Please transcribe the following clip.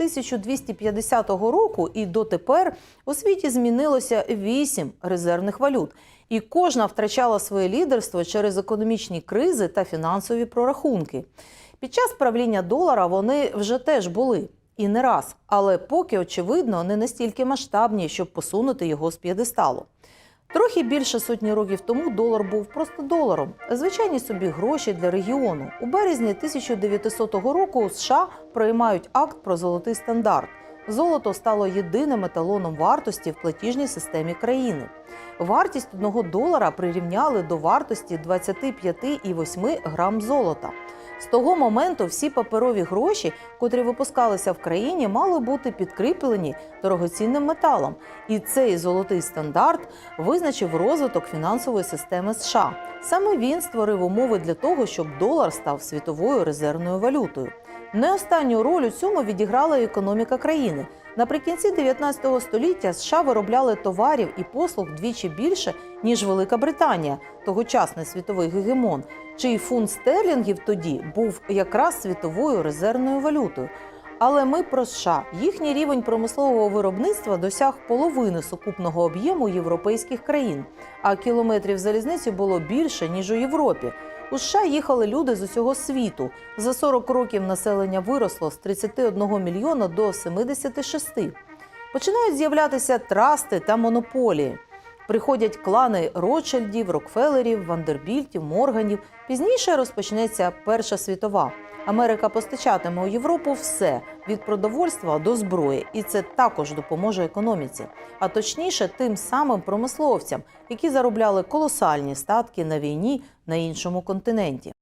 1250 року і дотепер у світі змінилося вісім резервних валют, і кожна втрачала своє лідерство через економічні кризи та фінансові прорахунки. Під час правління долара вони вже теж були і не раз, але поки очевидно не настільки масштабні, щоб посунути його з п'єдесталу. Трохи більше сотні років тому долар був просто доларом. Звичайні собі гроші для регіону. У березні 1900 року у США приймають акт про золотий стандарт. Золото стало єдиним еталоном вартості в платіжній системі країни. Вартість одного долара прирівняли до вартості 25,8 грам золота. З того моменту всі паперові гроші, котрі випускалися в країні, мали бути підкріплені дорогоцінним металом. І цей золотий стандарт визначив розвиток фінансової системи США. Саме він створив умови для того, щоб долар став світовою резервною валютою. Не останню роль у цьому відіграла економіка країни. Наприкінці 19 століття США виробляли товарів і послуг вдвічі більше ніж Велика Британія, тогочасний світовий гегемон, чий фунт стерлінгів тоді був якраз світовою резервною валютою. Але ми про США. Їхній рівень промислового виробництва досяг половини сукупного об'єму європейських країн, а кілометрів залізниці було більше ніж у Європі. У США їхали люди з усього світу. За 40 років населення виросло з 31 мільйона до 76. Починають з'являтися трасти та монополії. Приходять клани Ротшильдів, Рокфелерів, Вандербільтів, Морганів. Пізніше розпочнеться Перша світова. Америка постачатиме у Європу все від продовольства до зброї, і це також допоможе економіці, а точніше, тим самим промисловцям, які заробляли колосальні статки на війні на іншому континенті.